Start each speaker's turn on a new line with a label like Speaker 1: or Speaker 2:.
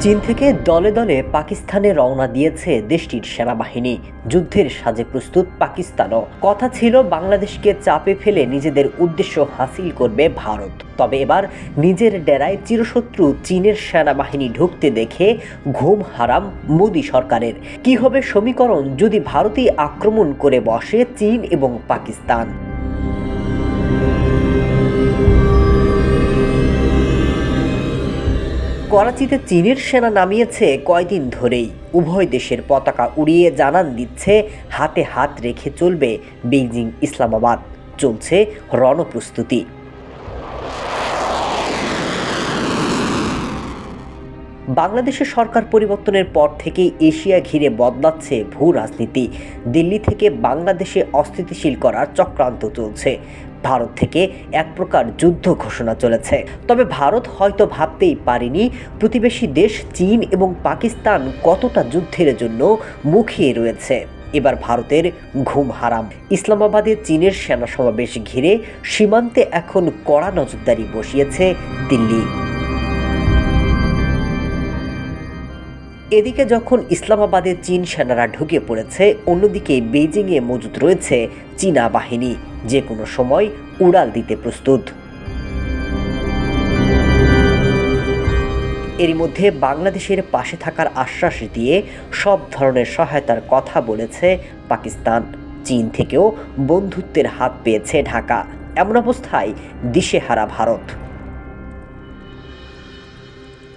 Speaker 1: চীন থেকে দলে দলে পাকিস্তানে রওনা দিয়েছে দেশটির সেনাবাহিনী। যুদ্ধের সাজে প্রস্তুত পাকিস্তানও। কথা ছিল, বাংলাদেশকে চাপে ফেলে নিজেদের উদ্দেশ্য হাসিল করবে ভারত। তবে এবার নিজের ডেরায় চিরশত্রু চীনের সেনাবাহিনী ঢুকতে দেখে ঘুম হারাম মোদী সরকারের। কি হবে সমীকরণ যদি ভারতই আক্রমণ করে বসে চীন এবং পাকিস্তান? করাচিতে চীনের সেনা নামিয়েছে কয়দিন ধরেই। উভয় দেশের পতাকা উড়িয়ে জানান দিচ্ছে, হাতে হাত রেখে চলবে বেইজিং ইসলামাবাদ। চলছে রণপ্রস্তুতি। বাংলাদেশের সরকার পরিবর্তনের পর থেকে এশিয়া ঘিরে বদলাচ্ছে ভূ রাজনীতি দিল্লি থেকে বাংলাদেশে অস্থিতিশীল করার চক্রান্ত চলছে। ভারত থেকে এক প্রকার যুদ্ধ ঘোষণা চলেছে। তবে ভারত হয়তো ভাবতেই পারেনি প্রতিবেশী দেশ চীন এবং পাকিস্তান কতটা যুদ্ধের জন্য মুখিয়ে রয়েছে। এবার ভারতের ঘুম হারাম। ইসলামাবাদে চীনের সেনা সমাবেশ ঘিরে সীমান্তে এখন কড়া নজরদারি বসিয়েছে দিল্লি। এদিকে যখন ইসলামাবাদে চীন সেনারা ঢুকে পড়েছে, অন্যদিকে বেইজিংয়ে মজুদ রয়েছে চীনা বাহিনী। যে কোনো সময় উড়াল দিতে প্রস্তুত। এরই মধ্যে বাংলাদেশের পাশে থাকার আশ্বাস দিয়ে সব ধরনের সহায়তার কথা বলেছে পাকিস্তান। চীন থেকেও বন্ধুত্বের হাত পেয়েছে ঢাকা। এমন অবস্থায় দিশেহারা ভারত।